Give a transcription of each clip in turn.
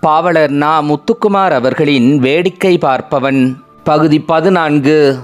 பாவலர் நா முத்துக்குமார் அவர்களின் வேடிக்கை பார்ப்பவன். பகுதி பதினான்கு.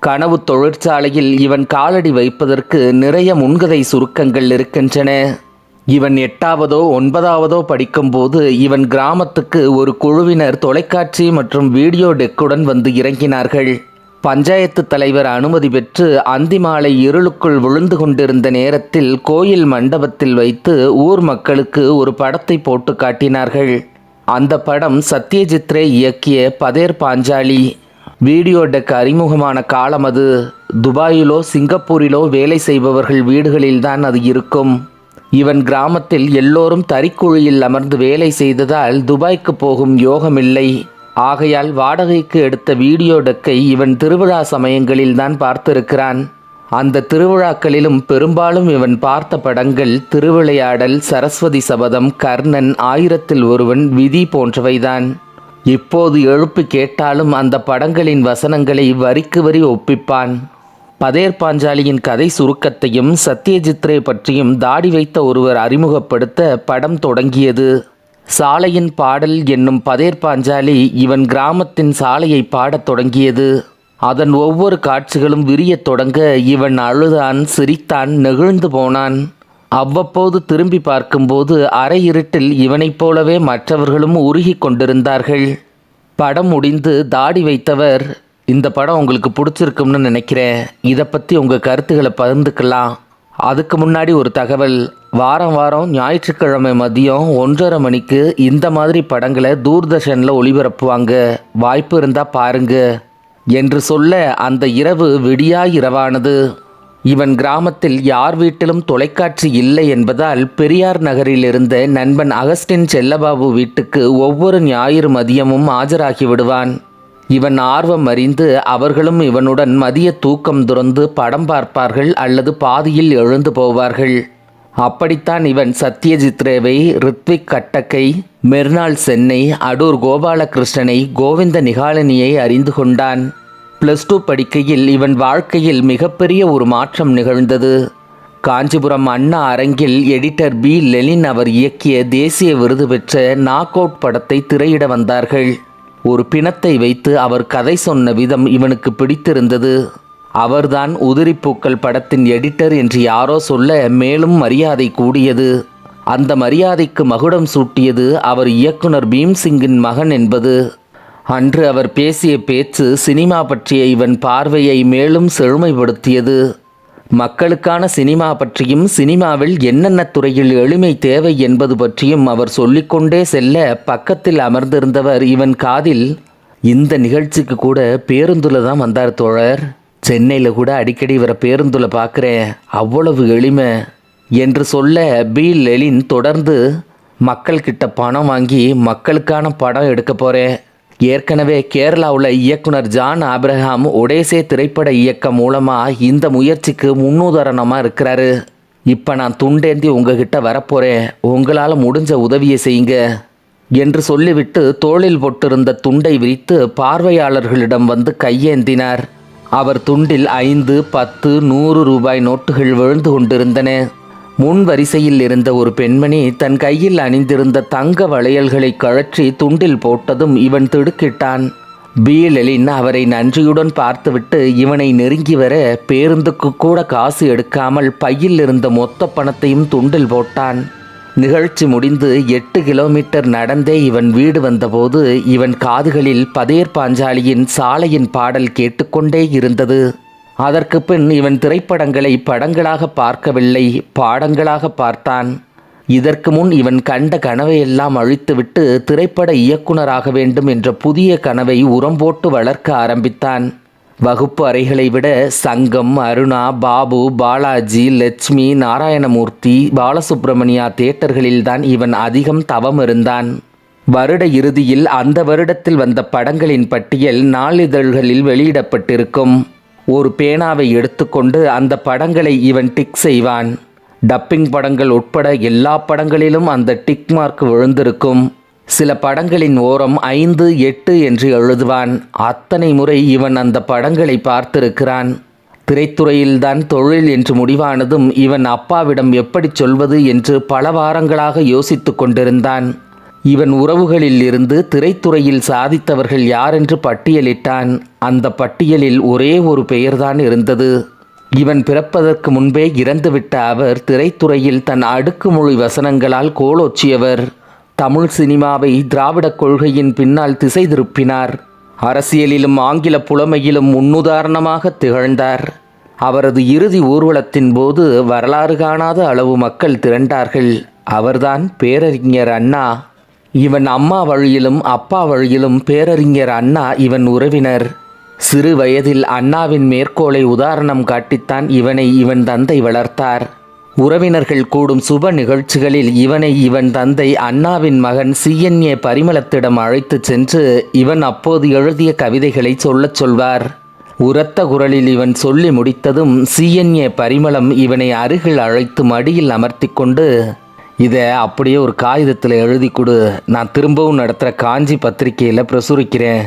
கனவு தொழிற்சாலையில் இவன் காலடி வைப்பதற்கு நிறைய முன்கதை சுருக்கங்கள் இருக்கின்றன. இவன் எட்டாவதோ ஒன்பதாவதோ படிக்கும்போது இவன் கிராமத்துக்கு ஒரு குழுவினர் தொலைக்காட்சி மற்றும் வீடியோ டெக்குடன் வந்து இறங்கினார்கள். பஞ்சாயத்து தலைவர் அனுமதி பெற்று அந்திமாலை இருளுக்குள் விழுந்து கொண்டிருந்த நேரத்தில் கோயில் மண்டபத்தில் வைத்து ஊர் மக்களுக்கு ஒரு படத்தை போட்டு காட்டினார்கள். அந்த படம் சத்யஜித் ரே இயக்கிய பதேர் பாஞ்சாலி. வீடியோ டெக் அறிமுகமான காலம் அது. துபாயிலோ சிங்கப்பூரிலோ வேலை செய்பவர்கள் வீடுகளில்தான் அது இருக்கும். இவன் கிராமத்தில் எல்லோரும் தறிக்குழியில் அமர்ந்து வேலை செய்ததால் துபாய்க்கு போகும் யோகமில்லை. ஆகையால் வாடகைக்கு எடுத்த வீடியோ டெக்கை இவன் திருவிழா சமயங்களில் தான் பார்த்திருக்கிறான். அந்த திருவிழாக்களிலும் பெரும்பாலும் இவன் பார்த்த படங்கள் திருவிளையாடல் சரஸ்வதி சபதம் கர்ணன் ஆயிரத்தில் ஒருவன் விதி போன்றவைதான். இப்போது எழுப்பி கேட்டாலும் அந்த படங்களின் வசனங்களை வரிக்கு வரி ஒப்பிப்பான். பதேர் பாஞ்சாலியின் கதை சுருக்கத்தையும் சத்யஜித்ரே பற்றியும் தாடி வைத்த ஒருவர் அறிமுகப்படுத்த படம் தொடங்கியது. சாலையின் பாடல் என்னும் பதேர் பாஞ்சாலி இவன் கிராமத்தின் சாலையை பாடத் தொடங்கியது. அதன் ஒவ்வொரு காட்சிகளும் விரியத் தொடங்க இவன் அழுதான் சிரித்தான் நெகிழ்ந்து போனான். அவ்வப்போது திரும்பி பார்க்கும்போது அரை இருட்டில் இவனைப் போலவே மற்றவர்களும் உருகி கொண்டிருந்தார்கள். படம் முடிந்து தாடி வைத்தவர் இந்த படம் உங்களுக்கு பிடிச்சிருக்கும்னு நினைக்கிறேன். இதை பற்றி உங்கள் கருத்துக்களை பகிர்ந்துக்கலாம். அதுக்கு முன்னாடி ஒரு தகவல். வாரம் வாரம் ஞாயிற்றுக்கிழமை மதியம் ஒன்றரை மணிக்கு இந்த மாதிரி படங்களை தூர்தர்ஷனில் ஒளிபரப்புவாங்க. வாய்ப்பு இருந்தால் பாருங்க. என்று சொல்ல அந்த இரவு விடியா இரவானது. இவன் கிராமத்தில் யார் வீட்டிலும் தொலைக்காட்சி இல்லை என்பதால் பெரியார் நகரில் இருந்த நண்பன் அகஸ்டின் செல்லபாபு வீட்டுக்கு ஒவ்வொரு ஞாயிறு மதியமும் ஆஜராகி விடுவான். இவன் ஆர்வம் அறிந்து அவர்களும் இவனுடன் மதிய தூக்கம் துறந்து படம் பார்ப்பார்கள் அல்லது பாதியில் எழுந்து போவார்கள். அப்படித்தான் இவன் சத்யஜித் ரேவை ரித்விக் கட்டக்கை மெர்னாள் சென்னை அடூர் கோபாலகிருஷ்ணனை கோவிந்த நிகாலினியை அறிந்து கொண்டான். பிளஸ் டூ படிக்கையில் இவன் வாழ்க்கையில் மிகப்பெரிய ஒரு மாற்றம் நிகழ்ந்தது. காஞ்சிபுரம் அண்ணா அரங்கில் எடிட்டர் பி. லெனின் அவர் இயக்கிய தேசிய விருது பெற்ற நாக் அவுட் படத்தை திரையிட வந்தார்கள். ஒரு பிணத்தை வைத்து அவர் கதை சொன்ன விதம் இவனுக்கு பிடித்திருந்தது. அவர்தான் உதிரிப்பூக்கள் படத்தின் எடிட்டர் என்று யாரோ சொல்ல மேலும் மரியாதை கூடியது. அந்த மரியாதைக்கு மகுடம் சூட்டியது அவர் இயக்குனர் பீம்சிங்கின் மகன் என்பது. அன்று அவர் பேசிய பேச்சு சினிமா பற்றிய இவன் பார்வையை மேலும் செழுமைப்படுத்தியது. மக்களுக்கான சினிமா பற்றியும் சினிமாவில் என்னென்ன துறையில் எளிமை தேவை என்பது பற்றியும் அவர் சொல்லிக்கொண்டே செல்ல பக்கத்தில் அமர்ந்திருந்தவர் இவன் காதில் இந்த நிகழ்ச்சிக்கு கூட பேருந்துல தான் வந்தார் தோழர். சென்னையில் கூட அடிக்கடி இவரை பேருந்துல பார்க்குறேன் அவ்வளவு எளிமை என்று சொல்ல பி லெலின் தொடர்ந்து மக்கள்கிட்ட பணம் வாங்கி மக்களுக்கான படம் எடுக்க போகிறேன் ஏற்கனவே கேரளாவில் இயக்குனர் ஜான் ஆப்ரஹாம் ஒடேசே திரைப்பட இயக்கம் மூலமாக இந்த முயற்சிக்கு முன்னுதாரணமாக இருக்கிறாரு. இப்போ நான் துண்டேந்தி உங்ககிட்ட வரப்போகிறேன் உங்களால் முடிஞ்ச உதவியை செய்யுங்க என்று சொல்லிவிட்டு தோளில் போட்டிருந்த துண்டை விரித்து பார்வையாளர்களிடம் வந்து கையேந்தினார். அவர் துண்டில் ஐந்து பத்து நூறு ரூபாய் நோட்டுகள் விழுந்து கொண்டிருந்தன. முன் வரிசையில் இருந்த ஒரு பெண்மணி தன் கையில் அணிந்திருந்த தங்க வளையல்களை கழற்றி துண்டில் போட்டதும் இவன் திடுக்கிட்டான். பீலலின் அவரை நன்றியுடன் பார்த்துவிட்டு இவனை நெருங்கி வர பேருந்துக்கு கூட காசு எடுக்காமல் பையில் இருந்த மொத்த பணத்தையும் துண்டில் போட்டான். நிகழ்ச்சி முடிந்து எட்டு கிலோமீட்டர் நடந்தே இவன் வீடு வந்தபோது இவன் காதுகளில் பதேர் பாஞ்சாலியின் சாலையின் பாடல் கேட்டுக்கொண்டே இருந்தது. அதற்கு பின் இவன் திரைப்படங்களை படங்களாக பார்க்கவில்லை பாடங்களாக பார்த்தான். இதற்கு முன் இவன் கண்ட கனவையெல்லாம் அழித்துவிட்டு திரைப்பட இயக்குனராக வேண்டும் என்ற புதிய கனவை உரம் போட்டு வளர்க்க ஆரம்பித்தான். வகுப்பு அறைகளை விட சங்கம் அருணா பாபு பாலாஜி லட்சுமி நாராயணமூர்த்தி பாலசுப்பிரமணியா தியேட்டர்களில்தான் இவன் அதிகம் தவம் இருந்தான் வருட இறுதியில் அந்த வருடத்தில் வந்த படங்களின் பட்டியல் நாளிதழ்களில் வெளியிடப்பட்டிருக்கும். ஒரு பேனாவை எடுத்துக்கொண்டு அந்த படங்களை இவன் டிக் செய்வான். டப்பிங் படங்கள் உட்பட எல்லா படங்களிலும் அந்த டிக் மார்க் விழுந்திருக்கும். சில படங்களின் ஓரம் ஐந்து எட்டு என்று எழுதுவான். அத்தனை முறை இவன் அந்த படங்களை பார்த்திருக்கிறான். திரைத்துறையில்தான் தொழில் என்று முடிவானதும் இவன் அப்பாவிடம் எப்படி சொல்வது என்று பல வாரங்களாக யோசித்துக் கொண்டிருந்தான். இவன் உறவுகளில் இருந்து திரைத்துறையில் சாதித்தவர்கள் யாரென்று பட்டியலிட்டான். அந்த பட்டியலில் ஒரே ஒரு பெயர்தான் இருந்தது. இவன் பிறப்பதற்கு முன்பே இறந்துவிட்ட அவர் திரைத்துறையில் தன் அடுக்குமொழி வசனங்களால் கோலோச்சியவர். தமிழ் சினிமாவை திராவிடக் கொள்கையின் பின்னால் திசை திருப்பினார். அரசியலிலும் ஆங்கில புலமையிலும் முன்னுதாரணமாக திகழ்ந்தார். அவரது இறுதி ஊர்வலத்தின் போது வரலாறு காணாத அளவு மக்கள் திரண்டார்கள். அவர்தான் பேரறிஞர் அண்ணா. இவன் அம்மா வழியிலும் அப்பா வழியிலும் பேரறிஞர் அண்ணா இவன் உறவினர். சிறு வயதில் அண்ணாவின் மேற்கோளை உதாரணம் காட்டித்தான் இவனை இவன் தந்தை வளர்த்தார். உறவினர்கள் கூடும் சுப நிகழ்ச்சிகளில் இவனை இவன் தந்தை அண்ணாவின் மகன் சிஎன்ஏ பரிமளத்திடம் அழைத்துச் சென்று இவன் அப்போது எழுதிய கவிதைகளை சொல்லச் சொல்வார். உரத்த குரலில் இவன் சொல்லி முடித்ததும் சிஎன்ஏ பரிமளம் இவனை அருகில் அழைத்து மடியில் அமர்த்தி கொண்டு இதை அப்படியே ஒரு காகிதத்தில் எழுதி கொடு. நான் திரும்பவும் நடத்துகிற காஞ்சி பத்திரிகையில் பிரசுரிக்கிறேன்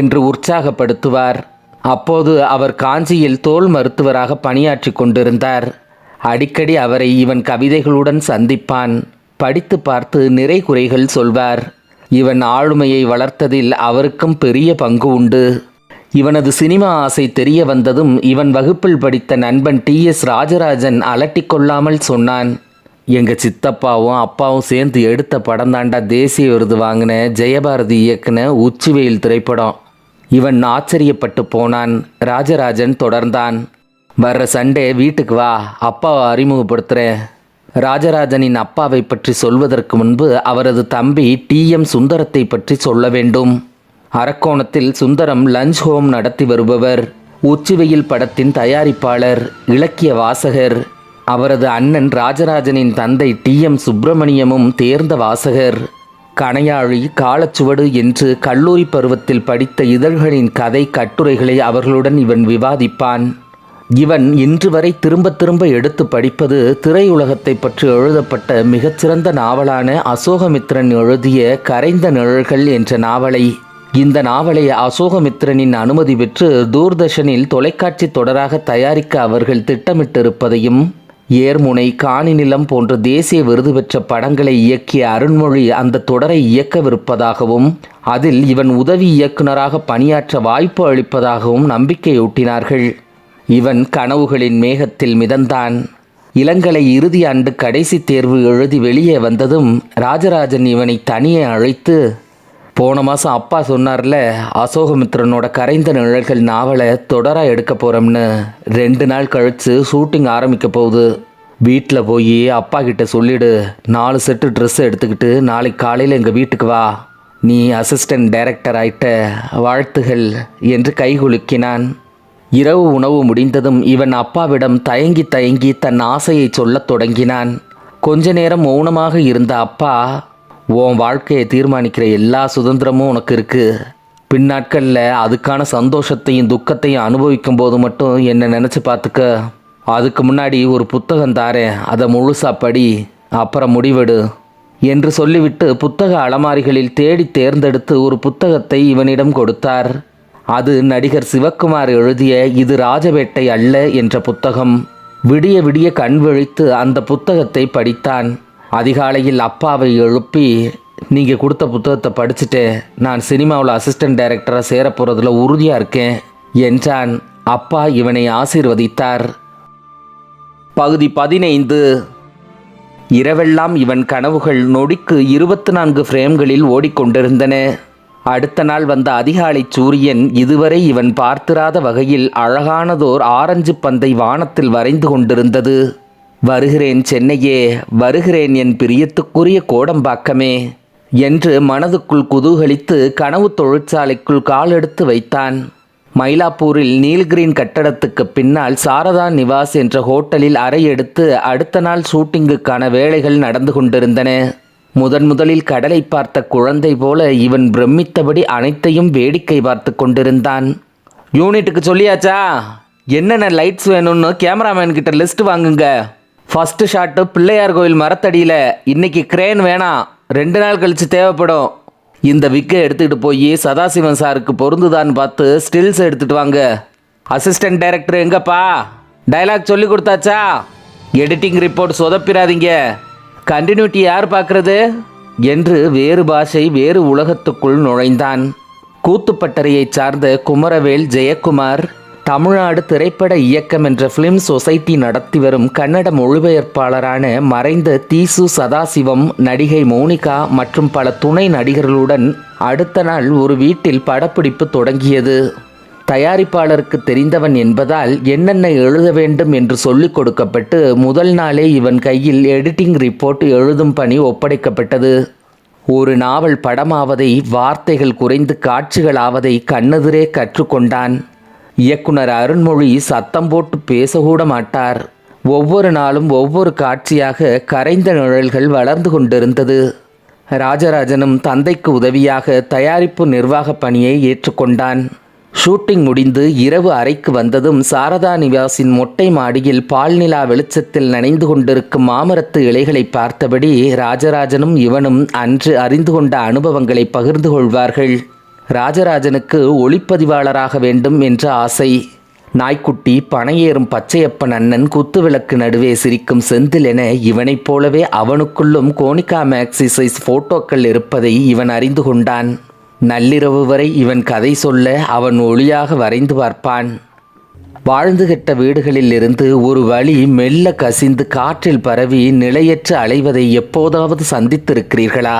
என்று உற்சாகப்படுத்துவார். அப்போது அவர் காஞ்சியில் தோல் மருத்துவராக பணியாற்றி கொண்டிருந்தார். அடிக்கடி அவரை இவன் கவிதைகளுடன் சந்திப்பான். படித்து பார்த்து நிறை குறைகள் சொல்வார். இவன் ஆளுமையை வளர்த்ததில் அவருக்கும் பெரிய பங்கு உண்டு. இவனது சினிமா ஆசை தெரிய வந்ததும் இவன் வகுப்பில் படித்த நண்பன் டி எஸ் ராஜராஜன் அலட்டிக் கொள்ளாமல் சொன்னான். எங்கள் சித்தப்பாவும் அப்பாவும் சேர்ந்து எடுத்த படம் தாண்டா தேசிய விருது வாங்கின ஜெயபாரதி இயக்குன உச்சிவெயில் திரைப்படம். இவன் ஆச்சரியப்பட்டு போனான் ராஜராஜன் தொடர்ந்தான். வர்ற சண்டே வீட்டுக்கு வா அப்பாவை அறிமுகப்படுத்துகிறேன் ராஜராஜனின் அப்பாவை பற்றி சொல்வதற்கு முன்பு அவரது தம்பி டி. எம். சுந்தரத்தை பற்றி சொல்ல வேண்டும். அரக்கோணத்தில் சுந்தரம் லஞ்ச் ஹோம் நடத்தி வருபவர். உச்சிவெயில் படத்தின் தயாரிப்பாளர் இலக்கிய வாசகர். அவரது அண்ணன் ராஜராஜனின் தந்தை டி. எம். சுப்பிரமணியமும் தேர்ந்த வாசகர். கணையாழி காலச்சுவடு என்று கல்லூரி பருவத்தில் படித்த இதழ்களின் கதை கட்டுரைகளை அவர்களுடன் இவன் விவாதிப்பான். இவன் இன்று வரை திரும்ப திரும்ப எடுத்து படிப்பது திரையுலகத்தை பற்றி எழுதப்பட்ட மிகச்சிறந்த நாவலான அசோகமித்ரன் எழுதிய கரைந்த நிழல்கள் என்ற நாவலை. இந்த நாவலை அசோகமித்ரனின் அனுமதி பெற்று தூர்தர்ஷனில் தொலைக்காட்சி தொடராக தயாரிக்க அவர்கள் திட்டமிட்டிருப்பதையும் ஏர்முனை காணி நிலம் போன்ற தேசிய விருது பெற்ற படங்களை இயக்கிய அருண்மொழி அந்த தொடரை இயக்கவிருப்பதாகவும் அதில் இவன் உதவி இயக்குநராக பணியாற்ற வாய்ப்பு அளிப்பதாகவும் நம்பிக்கையூட்டினார்கள். இவன் கனவுகளின் மேகத்தில் மிதந்தான். இளங்கலை இறுதி ஆண்டு கடைசி தேர்வு எழுதி வெளியே வந்ததும் ராஜராஜன் இவனை தனியே அழைத்து போன மாதம் அப்பா சொன்னார்ல அசோகமித்ரனோட கரைந்த நிழல்கள் நாவலை தொடராக எடுக்க போகிறோம்னு ரெண்டு நாள் கழித்து ஷூட்டிங் ஆரம்பிக்க போகுது. வீட்டில் போய் அப்பா கிட்ட சொல்லிடு நாலு செட்டு ட்ரெஸ் எடுத்துக்கிட்டு நாளைக்கு காலையில் எங்கள் வீட்டுக்கு வா. நீ அசிஸ்டன்ட் டைரக்டர் ஆயிட்ட வாழ்த்துகள் என்று கைகுலுக்கினான் இரவு உணவு முடிந்ததும் இவன் அப்பாவிடம் தயங்கி தயங்கி தன் ஆசையை சொல்லத் தொடங்கினான். கொஞ்ச நேரம் மௌனமாக இருந்த அப்பா உன் வாழ்க்கையை தீர்மானிக்கிற எல்லா சுதந்திரமும் உனக்கு இருக்கு. பின்னாட்களில் அதுக்கான சந்தோஷத்தையும் துக்கத்தையும் அனுபவிக்கும் போது மட்டும் என்னை நினச்சி பார்த்துக்க அதுக்கு முன்னாடி ஒரு புத்தகம் தாரேன். அதை முழுசாக படி அப்புறம் முடிவெடு என்று சொல்லிவிட்டு புத்தக அலமாரிகளில் தேடி தேர்ந்தெடுத்து ஒரு புத்தகத்தை இவனிடம் கொடுத்தார். அது நடிகர் சிவக்குமார் எழுதிய இது ராஜவேட்டை அல்ல என்ற புத்தகம். விடிய விடிய கண் விழித்து அந்த புத்தகத்தை படித்தான். அதிகாலையில் அப்பாவை எழுப்பி நீங்கள் கொடுத்த புத்தகத்தை படிச்சுட்டு நான் சினிமாவில் அசிஸ்டன்ட் டைரக்டராக சேரப்போகிறதுல உறுதியாக இருக்கேன் என்றான். அப்பா இவனை ஆசீர்வதித்தார். பகுதி பதினைந்து. இரவெல்லாம் இவன் கனவுகள் நொடிக்கு இருபத்தி நான்கு ஃப்ரேம்களில் ஓடிக்கொண்டிருந்தன. அடுத்த நாள் வந்த அதிகாலை சூரியன் இதுவரை இவன் பார்த்திராத வகையில் அழகானதோர் ஆரஞ்சு பந்தை வானத்தில் வரைந்து கொண்டிருந்தது. வருகிறேன் சென்னையே வருகிறேன் என் பிரியத்துக்குரிய கோடம்பாக்கமே என்று மனதுக்குள் குதூகலித்து கனவு தொழிற்சாலைக்குள் காலெடுத்து வைத்தான். மயிலாப்பூரில் நீல்கிரீன் கட்டடத்துக்கு பின்னால் சாரதா நிவாஸ் என்ற ஹோட்டலில் அறை எடுத்து அடுத்த நாள் ஷூட்டிங்குக்கான வேலைகள் நடந்து கொண்டிருந்தன. முதன் முதலில் கடலை பார்த்த குழந்தை போல இவன் பிரமித்தபடி அனைத்தையும் வேடிக்கை பார்த்து கொண்டிருந்தான். யூனிட்டுக்கு சொல்லியாச்சா? என்னென்ன லைட்ஸ் வேணும்னு கேமராமேன் கிட்ட லிஸ்ட் வாங்குங்க. ஃபஸ்ட்டு ஷாட்டு பிள்ளையார் கோயில் மரத்தடியில் இன்னைக்கு கிரேன் வேணாம் ரெண்டு நாள் கழித்து தேவைப்படும். இந்த விக்கை எடுத்துக்கிட்டு போய் சதாசிவன் சாருக்கு பொருந்துதான்னு பார்த்து ஸ்டில்ஸ் எடுத்துகிட்டு வாங்க. அசிஸ்டன்ட் டைரக்டர் எங்கப்பா? டைலாக் சொல்லி கொடுத்தாச்சா? எடிட்டிங் ரிப்போர்ட் சொதப்பிடாதீங்க. கண்டினியூட்டி யார் பார்க்குறது? என்று வேறு பாஷை வேறு உலகத்துக்குள் நுழைந்தான். கூத்துப்பட்டறையைச் சார்ந்த குமரவேல் ஜெயக்குமார். தமிழ்நாடு திரைப்பட இயக்கம் என்ற பிலிம் சொசைட்டி நடத்தி வரும் கன்னட மொழிபெயர்ப்பாளரான மறைந்த தீசு சதாசிவம் நடிகை மோனிகா மற்றும் பல துணை நடிகர்களுடன் அடுத்த நாள் ஒரு வீட்டில் படப்பிடிப்பு தொடங்கியது. தயாரிப்பாளருக்கு தெரிந்தவன் என்பதால் என்னென்ன எழுத வேண்டும் என்று சொல்லிக் கொடுக்கப்பட்டு முதல் நாளே இவன் கையில் எடிட்டிங் ரிப்போர்ட் எழுதும் பணி ஒப்படைக்கப்பட்டது. ஒரு நாவல் படமாவதை வார்த்தைகள் குறைந்து காட்சிகளாவதை கண்ணெதிரே கற்றுக்கொண்டான். இயக்குனர் அருண்மொழி சத்தம் போட்டு பேசக்கூட மாட்டார். ஒவ்வொரு நாளும் ஒவ்வொரு காட்சியாக கரைந்த நிழல்கள் வளர்ந்து கொண்டிருந்தது. ராஜராஜனும் தந்தைக்கு உதவியாக தயாரிப்பு நிர்வாக பணியை ஏற்றுக்கொண்டான். ஷூட்டிங் முடிந்து இரவு அறைக்கு வந்ததும் சாரதா நிவாசின் மொட்டை மாடியில் பால்நிலா வெளிச்சத்தில் நனைந்து கொண்டிருக்கும் மாமரத்து இலைகளை பார்த்தபடி ராஜராஜனும் இவனும் அன்று அறிந்து கொண்ட அனுபவங்களை பகிர்ந்து கொள்வார்கள். ராஜராஜனுக்கு ஒளிப்பதிவாளராக வேண்டும் என்ற ஆசை. நாய்க்குட்டி பனையேறும் பச்சையப்பன் அண்ணன் குத்துவிளக்கு நடுவே சிரிக்கும் செந்தில் என இவனைப் போலவே அவனுக்குள்ளும் கோனிகா மேக்சிசைஸ் போட்டோக்கள் இருப்பதை இவன் அறிந்து கொண்டான். நள்ளிரவு வரை இவன் கதை சொல்ல அவன் ஒளியாக வரைந்து பார்ப்பான். வாழ்ந்து கெட்ட வீடுகளில் இருந்து ஒரு வழி மெல்ல கசிந்து காற்றில் பரவி நிலையற்று அலைவதை எப்போதாவது சந்தித்திருக்கிறீர்களா?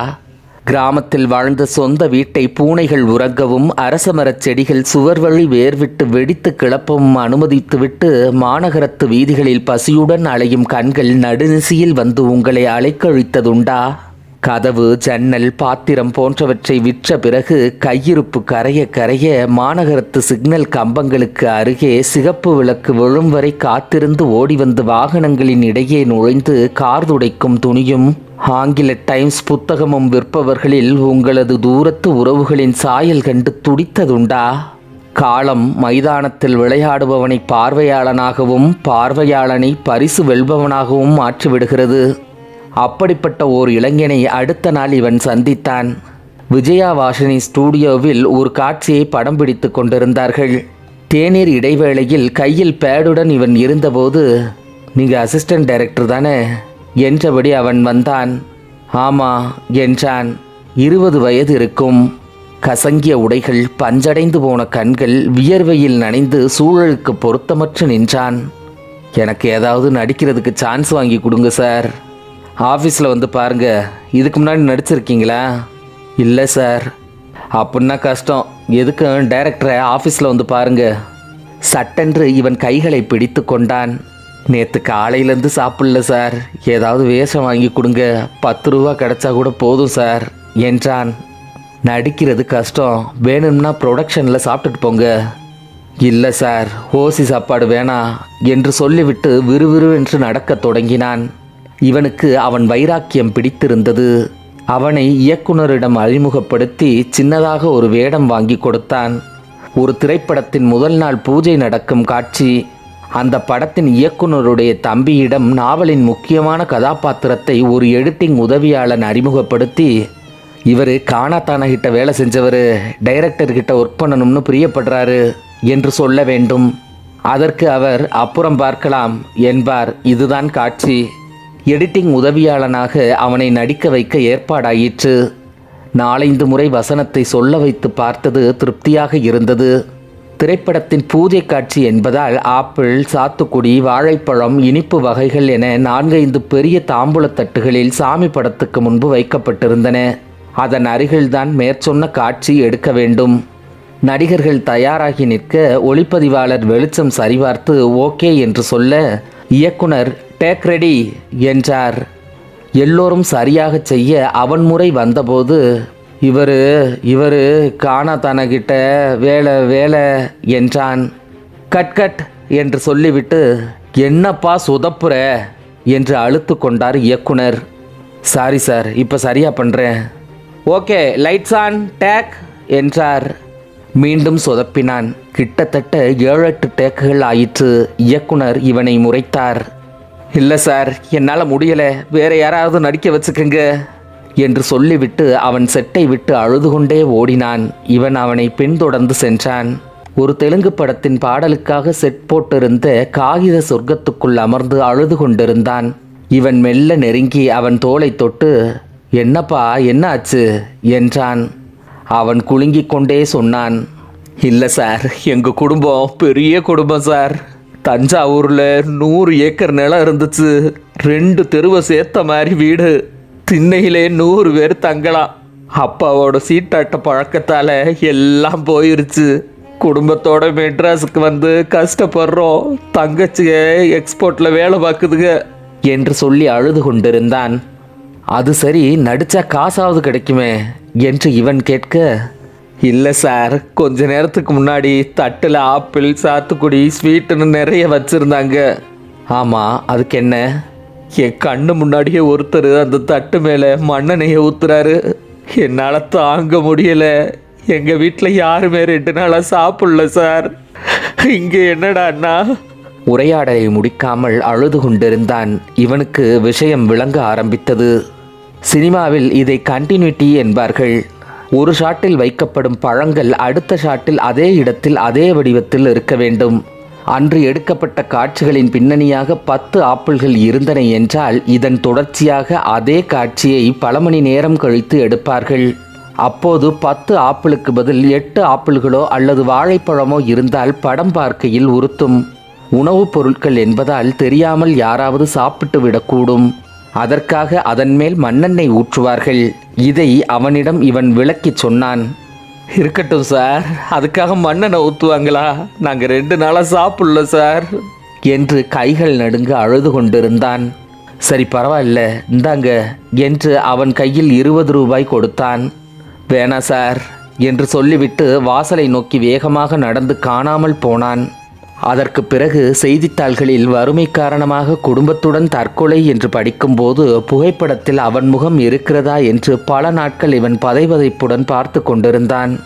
கிராமத்தில் வாழ்ந்த சொந்த வீட்டை பூனைகள் உறங்கவும் அரசமரச் செடிகள் சுவர் வழி வேர்விட்டு வெடித்து கிளப்பவும் அனுமதித்துவிட்டு மாநகரத்து வீதிகளில் பசியுடன் அலையும் கண்கள் நடுநிசியில் வந்து உங்களை அலைக்கழித்ததுண்டா? கதவு ஜன்னல் பாத்திரம் போன்றவற்றை விற்ற பிறகு கையிருப்பு கரைய கரைய மாநகரத்து சிக்னல் கம்பங்களுக்கு அருகே சிகப்பு விளக்கு விழும் வரை காத்திருந்து ஓடி வந்து வாகனங்களின் இடையே நுழைந்து கார் துடைக்கும் துணியும் ஆங்கில டைம்ஸ் புத்தகமும் விற்பவர்களில் உங்களது தூரத்து உறவுகளின் சாயல் கண்டு துடித்ததுண்டா? காலம் மைதானத்தில் விளையாடுபவனை பார்வையாளனாகவும் பார்வையாளனை பரிசு வெல்பவனாகவும் மாற்றிவிடுகிறது. அப்படிப்பட்ட ஓர் இளைஞனை அடுத்த நாள் இவன் சந்தித்தான். விஜயா வாஷினி ஸ்டூடியோவில் ஒரு காட்சியை படம் பிடித்து கொண்டிருந்தார்கள். தேநீர் இடைவேளையில் கையில் பேடுடன் இவன் இருந்தபோது நீங்கள் அசிஸ்டன்ட் டைரக்டர் தானே? என்றபடி அவன் வந்தான். ஆமா என்றான். இருபது வயது இருக்கும். கசங்கிய உடைகள் பஞ்சடைந்து போன கண்கள் வியர்வையில் நனைந்து சூழலுக்கு பொருத்தமற்று நின்றான். எனக்கு ஏதாவது நடிக்கிறதுக்கு சான்ஸ் வாங்கி கொடுங்க சார். ஆஃபீஸில் வந்து பாருங்க. இதுக்கு முன்னாடி நடிச்சிருக்கீங்களா? இல்லை சார். அப்படின்னா கஷ்டம். எதுக்கும் டைரக்டரை ஆஃபீஸில் வந்து பாருங்க. சட்டென்று இவன் கைகளை பிடித்து கொண்டான். நேற்று காலையிலேருந்து சாப்பிடல சார். ஏதாவது வேஷம் வாங்கி கொடுங்க. பத்து ரூபா கிடைச்சா கூட போதும் சார் என்றான். நடிக்கிறது கஷ்டம். வேணும்னா ப்ரொடக்ஷனில் சாப்பிட்டுட்டு போங்க. இல்லை சார் ஓசி சாப்பாடு வேணாம் என்று சொல்லிவிட்டு விறுவிறுவென்று நடக்கத் தொடங்கினான். இவனுக்கு அவன் வைராக்கியம் பிடித்திருந்தது. அவனை இயக்குனரிடம் அறிமுகப்படுத்தி சின்னதாக ஒரு வேடம் வாங்கி கொடுத்தான். ஒரு திரைப்படத்தின் முதல் நாள் பூஜை நடக்கும் காட்சி. அந்த படத்தின் இயக்குனருடைய தம்பியிடம் நாவலின் முக்கியமான கதாபாத்திரத்தை ஒரு எடிட்டிங் உதவியாளன் அறிமுகப்படுத்தி இவர் காணாத்தான கிட்ட வேலை செஞ்சவர் டைரக்டர்கிட்ட ஒர்க் பண்ணணும்னு பிரியப்படுறாரு என்று சொல்ல வேண்டும். அதற்கு அவர் அப்புறம் பார்க்கலாம் என்பார். இதுதான் காட்சி. எடிட்டிங் உதவியாளனாக அவனை நடிக்க வைக்க ஏற்பாடாயிற்று. நாலைந்து முறை வசனத்தை சொல்ல வைத்து பார்த்தது திருப்தியாக இருந்தது. திரைப்படத்தின் பூஜை காட்சி என்பதால் ஆப்பிள் சாத்துக்குடி வாழைப்பழம் இனிப்பு வகைகள் என நான்கைந்து பெரிய தாம்பூலத்தட்டுகளில் சாமி படத்துக்கு முன்பு வைக்கப்பட்டிருந்தன. அதன் அருகில்தான் மேற்சொன்ன காட்சி எடுக்க வேண்டும். நடிகர்கள் தயாராகி நிற்க ஒளிப்பதிவாளர் வெளிச்சம் சரிபார்த்து ஓகே என்று சொல்ல இயக்குனர் டேக் ரெடி என்றார். எல்லோரும் சரியாக செய்ய அவன் முறை வந்தபோது இவர் இவர் காணா தனகிட்ட வேலை வேலை என்றான். கட் கட் என்று சொல்லிவிட்டு என்னப்பா சுதப்புற? என்று அழுத்து கொண்டார் இயக்குனர். சாரி சார் இப்போ சரியாக பண்ணுறேன் ஓகே லைட்ஸ் ஆன் டேக் என்றார். மீண்டும் சொதப்பினான். கிட்டத்தட்ட ஏழு எட்டு டேக்குகள் ஆயிற்று. இயக்குனர் இவனை முறைத்தார். இல்லை சார் என்னால் முடியலை. வேற யாராவது நடிக்க வச்சுக்கங்க என்று சொல்லிவிட்டு அவன் செட்டை விட்டு அழுது கொண்டே ஓடினான். இவன் அவனை பின்தொடர்ந்து சென்றான். ஒரு தெலுங்கு படத்தின் பாடலுக்காக செட் போட்டிருந்த காகித சொர்க்கத்துக்குள் அமர்ந்து அழுது கொண்டிருந்தான் இவன் மெல்ல நெருங்கி அவன் தோலை தொட்டு என்னப்பா என்ன ஆச்சு என்றான். அவன் குலுங்கிக் கொண்டே சொன்னான் இல்லை சார் எங்கள் குடும்பம் பெரிய குடும்பம் சார். தஞ்சாவூரில் நூறு ஏக்கர் நிலம் இருந்துச்சு. ரெண்டு தெருவை சேர்த்த மாதிரி வீடு. திண்ணையிலே நூறு பேர் தங்கலாம். அப்பாவோட சீட்டாட்ட பழக்கத்தால் எல்லாம் போயிருச்சு. குடும்பத்தோட மெட்ராஸுக்கு வந்து கஷ்டப்படுறோம். தங்கச்சிய எக்ஸ்போர்ட்டில் வேலை பார்க்குதுங்க என்று சொல்லி அழுது கொண்டிருந்தான். அது சரி நடிச்சா காசாவது கிடைக்குமே என்று இவன் கேட்க இல்லை சார் கொஞ்ச நேரத்துக்கு முன்னாடி தட்டில் ஆப்பிள் சாத்துக்குடி ஸ்வீட்டுன்னு நிறைய வச்சுருந்தாங்க. ஆமாம் அதுக்கு என்ன? என் கண்ணு முன்னாடியே ஒருத்தர் அந்த தட்டு மேலே மண்ணெண்ணையை ஊற்றுறாரு என்னால் தாங்க முடியலை. எங்கள் வீட்டில் யாருமே ரெண்டு நாளாக சாப்பிடல சார். இங்கே என்னடாண்ணா உரையாடலை முடிக்காமல் அழுது கொண்டிருந்தான். இவனுக்கு விஷயம் விளங்க ஆரம்பித்தது. சினிமாவில் இதை கண்டினியூட்டி என்பார்கள். ஒரு ஷாட்டில் வைக்கப்படும் பழங்கள் அடுத்த ஷாட்டில் அதே இடத்தில் அதே வடிவத்தில் இருக்க வேண்டும். அன்று எடுக்கப்பட்ட காட்சிகளின் பின்னணியாக பத்து ஆப்பிள்கள் இருந்தன என்றால் இதன் தொடர்ச்சியாக அதே காட்சியை பல மணி நேரம் கழித்து எடுப்பார்கள். அப்போது பத்து ஆப்பிளுக்கு பதில் எட்டு ஆப்பிள்களோ அல்லது வாழைப்பழமோ இருந்தால் படம் பார்க்கையில் உறுத்தும். உணவுப் பொருட்கள் என்பதால் தெரியாமல் யாராவது சாப்பிட்டு விடக்கூடும் அதற்காக அதன் மேல் மண்ணெண்ணெய் ஊற்றுவார்கள். இதை அவனிடம் இவன் விளக்கி சொன்னான். இருக்கட்டும் சார். அதுக்காக மண்ணெண்ணெய் ஊற்றுவாங்களா நாங்கள் ரெண்டு நாளாக சாப்பிடல சார். என்று கைகள் நடுங்க அழுது கொண்டிருந்தான். சரி பரவாயில்ல. இந்தாங்க. என்று அவன் கையில் இருபது ரூபாய் கொடுத்தான். வேணா சார். என்று சொல்லிவிட்டு வாசலை நோக்கி வேகமாக நடந்து காணாமல் போனான். அதற்கு பிறகு செய்தித்தாள்களில் வறுமை காரணமாக குடும்பத்துடன் தற்கொலை என்று படிக்கும்போது புகைப்படத்தில் அவன் முகம் இருக்கிறதா என்று பல நாட்கள் இவன் பதைவதைப்புடன் பார்த்து கொண்டிருந்தான்.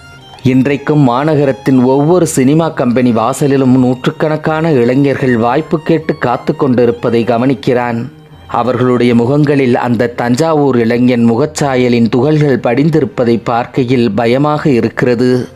இன்றைக்கும் மாநகரத்தின் ஒவ்வொரு சினிமா கம்பெனி வாசலிலும் நூற்றுக்கணக்கான இளைஞர்கள் வாய்ப்பு கேட்டு காத்து கொண்டிருப்பதை கவனிக்கிறான். அவர்களுடைய முகங்களில் அந்த தஞ்சாவூர் இளைஞன் முகச்சாயலின் துகள்கள் படிந்திருப்பதை பார்க்கையில் பயமாக இருக்கிறது.